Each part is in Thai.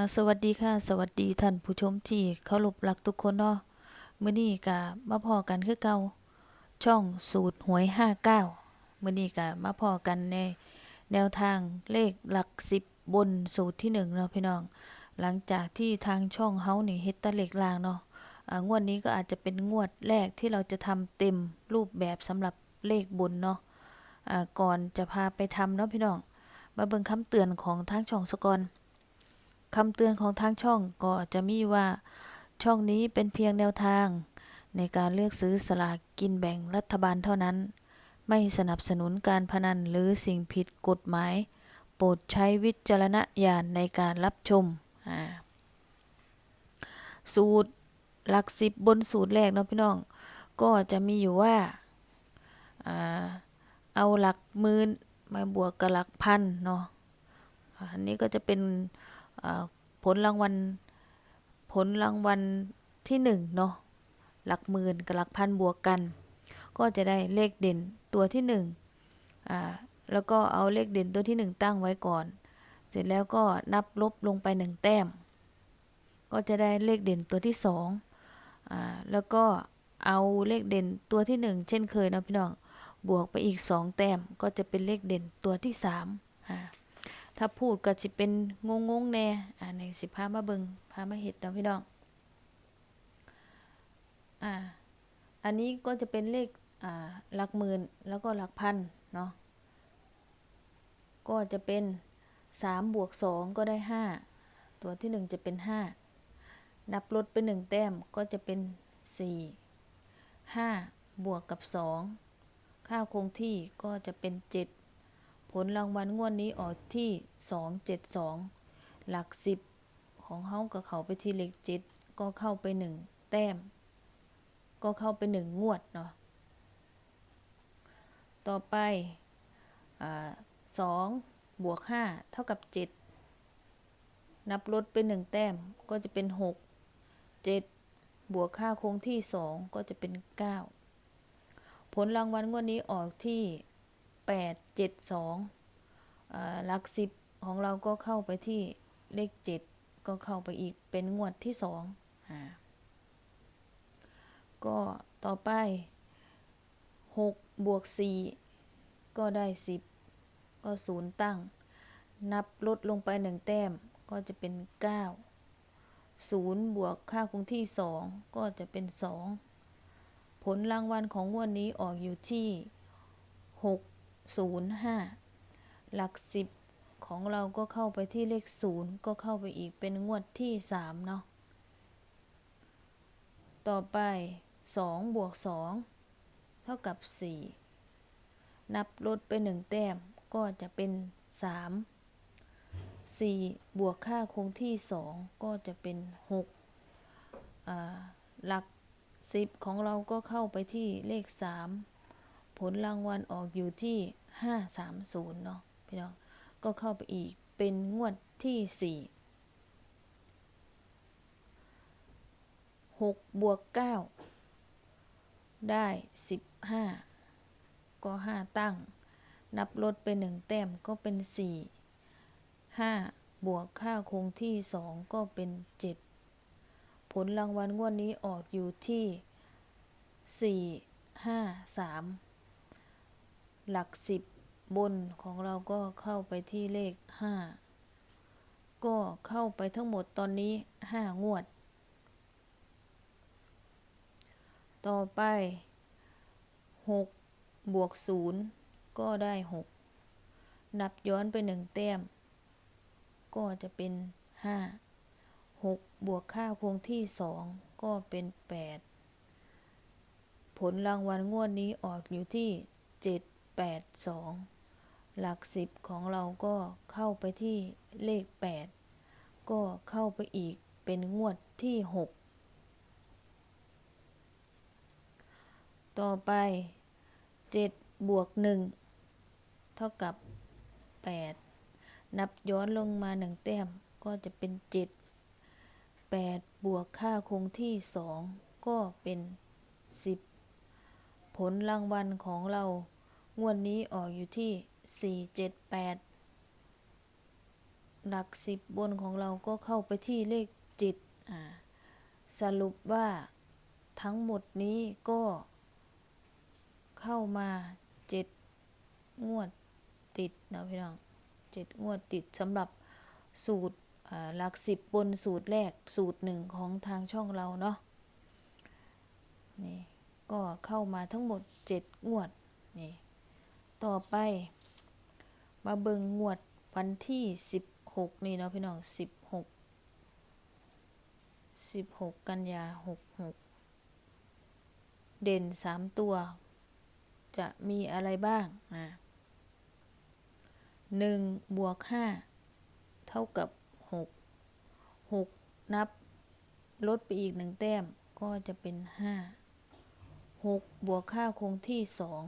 อ่าสวัสดีค่ะ สวัสดีท่านผู้ชมที่เคารพรักทุกคนเนาะมื้อนี้ก็มาพอกันคือเก่าช่องสูตรหวย 59มื้อนี้ก็มาพอกันในแนวทางเลขหลัก 10 บนสูตรที่1เนาะพี่น้อง หลังจากที่ทางช่องเฮานี่เฮ็ดตะเลขลางเนาะงวดนี้ก็อาจจะเป็นงวดแรกที่เราจะทำเต็มรูปแบบสำหรับเลขบนเนาะก่อนจะพาไปทำเนาะพี่น้อง มาเบิ่งคำเตือนของทางช่องสกอน คำเตือนของทางช่องก็จะมีว่าช่องนี้เป็นเพียงแนวทาง ในการเลือกซื้อสลากกินแบ่งรัฐบาลเท่านั้น ไม่สนับสนุนการพนันหรือสิ่งผิดกฎหมาย โปรดใช้วิจารณญาณในการรับชม สูตรหลักสิบบนสูตรแรกเนาะพี่น้อง ก็จะมีอยู่ว่า เอาหลักหมื่นมาบวกกับหลักพันเนาะ อันนี้ก็จะเป็น ผลรางวัลผลรางวัลที่หนึ่งเนาะหลักหมื่นกับหลักพันบวกกัน ก็จะได้เลขเด่นตัวที่หนึ่งอ่าแล้วก็เอาเลขเด่นตัวที่หนึ่งตั้งไว้ก่อน เสร็จแล้วก็นับลบลงไปหนึ่งแต้ม ก็จะได้เลขเด่นตัวที่สองอ่าแล้วก็เอาเลขเด่นตัวที่หนึ่งเช่นเคยเนาะพี่น้องบวกไปอีกสองแต้มก็จะเป็นเลขเด่นตัวที่สามอ่า ถ้าพูดก็สิเป็นงงงแน่อ่าในสิพามาเบิงพามาเห็ดเนาะพี่น้องอ่าอันนี้ก็จะเป็นเลขอ่าหลักหมื่นแล้วก็หลักพันเนาะก็จะเป็นสามบวกสองก็ได้ห้าตัวที่หนึ่งจะเป็นห้านับลดไปหนึ่งแต้มก็จะเป็นสี่ห้าบวกกับสองค่าคงที่ก็จะเป็นเจ็ด ผลรางวัลงวดนี้ออกที่สองเจ็ดสองหลักสิบของเฮากับเขาไปที่เลขเจ็ดก็เข้าไปหนึ่งแต้ม ก็เข้าไปหนึ่งงวดเนาะต่อไปอ่าสองบวกห้าเท่ากับเจ็ดนับลดไปหนึ่งแต้มก็จะเป็นหกเจ็ดบวกค่าคงที่สองก็จะเป็นเก้าผลรางวัลงวดนี้ออกที่ แปดเจ็ดสองหลักสิบของเราก็เข้าไปที่เลขเจ็ดก็เข้าไปอีกเป็นงวดที่สองอ่าก็ต่อไปหกบวกสี่ก็ได้สิบก็ศูนย์ตั้ง นับลดลงไปหนึ่งแต้มก็จะเป็นเก้าศูนย์บวกค่าคงที่สองก็จะเป็นสองผลรางวัลของงวดนี้ออกอยู่ที่ห กศูนย์ห้าหลักสิบของเราก็เข้าไปที่เลขศูนย์ก็เข้าไปอีกเป็นงวดที่สามเนาะ ต่อไปสองบวกสองเท่ากับสี่นับลดไปหนึ่งแต้มก็จะเป็นสามสี่บวกค่าคงที่สองก็จะเป็นหกอ่าหลักสิบของเราก็เข้าไปที่เลขสาม ผลรางวัลออกอยู่ที่ห้าสามศูนย์เนาะพี่น้อง ก็เข้าไปอีกเป็นงวดที่สี่หกบวกเก้าได้สิบห้าก็ห้าตั้ง นับลดไปหนึ่งแต้มก็เป็นสี่ห้าบวกค่าคงที่สองก็เป็นเจ็ดผลรางวัลงวดนี้ออกอยู่ที่สี่ห้าสาม หลักสิบบนของเราก็เข้าไปที่เลขห้าก็เข้าไปทั้งหมดตอนนี้ห้างวด ต่อไปหกบวกศูนย์ก็ได้หกนับย้อนไปหนึ่งแต้ม ก็จะเป็นห้าหกบวกค่าคงที่สองก็เป็นแปดผลรางวัลงวดนี้ออกอยู่ที่เจ็ด แปดสองหลักสิบของเราก็เข้าไปที่เลขแปดก็เข้าไปอีกเป็นงวดที่หกต่อไปเจ็ดบวกหนึ่งเท่ากับแปดนับย้อนลงมาหนึ่งแต้มก็จะเป็นเจ็ดแปดบวกค่าคงที่สองก็เป็นสิบผลรางวัลของเรา งวดนี้ออกอยู่ที่ 478 หลักสิบบนของเราก็เข้าไปที่เลขจ็ดอ่าสรุปว่าทั้งหมดนี้ก็เข้ามาเจ็ดงวดติดนะพี่น้องเจ็ดงวดติดสำหรับสูตรหลักสิบบนสูตรแรกสูตรหนึ่งของทางช่องเราเนาะนี่ก็เข้ามาทั้งหมดเจ็ดงวดนี่ ต่อไป มาเบิงงวดวันที่สิบหกนี่เนาะพี่น้องสิบหกสิบหกกันยาหกหกเด่นสามตัว จะมีอะไรบ้างอะหนึ่งบวกห้าเท่ากับหกหกนับลดไปอีกหนึ่งแต้มก็จะเป็นห้าหกบวกค่าคงที่สอง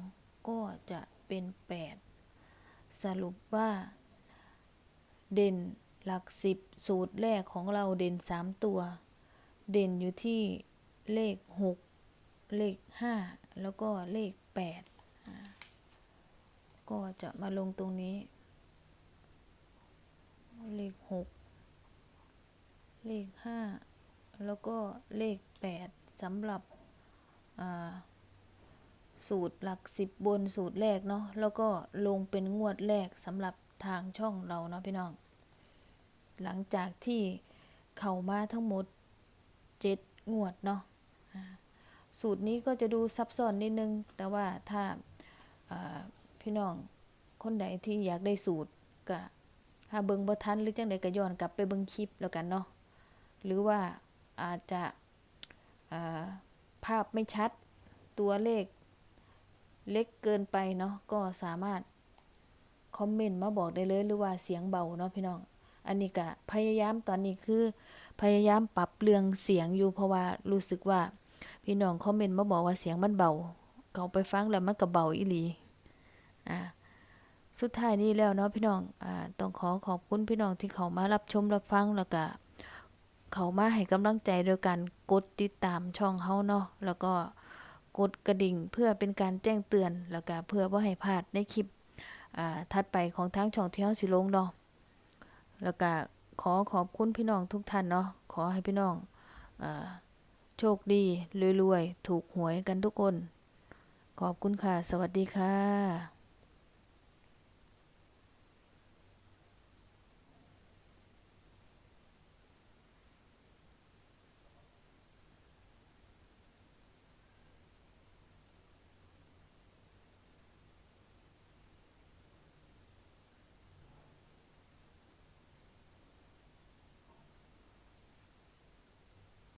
ก็จะ เป็นแปดสรุปว่า เด่นหลักสิบสูตรแรกของเราเด่นสามตัว เด่นอยู่ที่เลขหกเลขห้าแล้วก็เลขแปดก็จะมาลงตรงนี้ เลขหกเลขห้าแล้วก็เลขแปดสำหรับอ่า สูตรหลักสิบบนสูตรแรกเนาะแล้วก็ลงเป็นงวดแรกสำหรับทางช่องเราเนาะพี่น้อง หลังจากที่เข้ามาทั้งหมดเจ็ดงวดเนาะสูตรนี้ก็จะดูซับซ้อนนิดนึง แต่ว่าถ้าาพี่น้องคนใดที่อยากได้สูตรก็ถ้าเบิงบ่ทันหรือจังใดก็ย้อนกลับไปเบิงคลิปแล้วกันเนาะหรือว่าอาจจะาภาพไม่ชัดตัวเลข เล็กเกินไปเนาะก็สามารถคอมเมนต์มาบอกได้เลยหรือว่าเสียงเบาเนาะพี่น้อง อันนี้ก็พยายามตอนนี้คือ พยายามปรับเรื่องเสียงอยู่เพราะว่ารู้สึกว่า พี่น้องคอมเมนต์มาบอกว่าเสียงมันเบาเขาไปฟังแล้วมันก็เบาอีหลีอ่าสุดท้ายนี้แล้วเนาะพี่น้องอ่าต้องขอขอบคุณพี่น้องที่เขามารับชมรับฟังแล้วก็เขามาให้กำลังใจโดยการกดติดตามช่องเฮาเนาะแล้วก็ กดกระดิ่งเพื่อเป็นการแจ้งเตือน แล้วก็เพื่อบ่ให้พลาดในคลิปถัดไปของทั้งช่องเที่ยวสิลงเนาะแล้วก็ขอขอบคุณพี่น้องทุกท่านเนาะขอให้พี่น้องอโชคดีรวยๆ ถูกหวยกันทุกคน ขอบคุณค่ะ สวัสดีค่ะ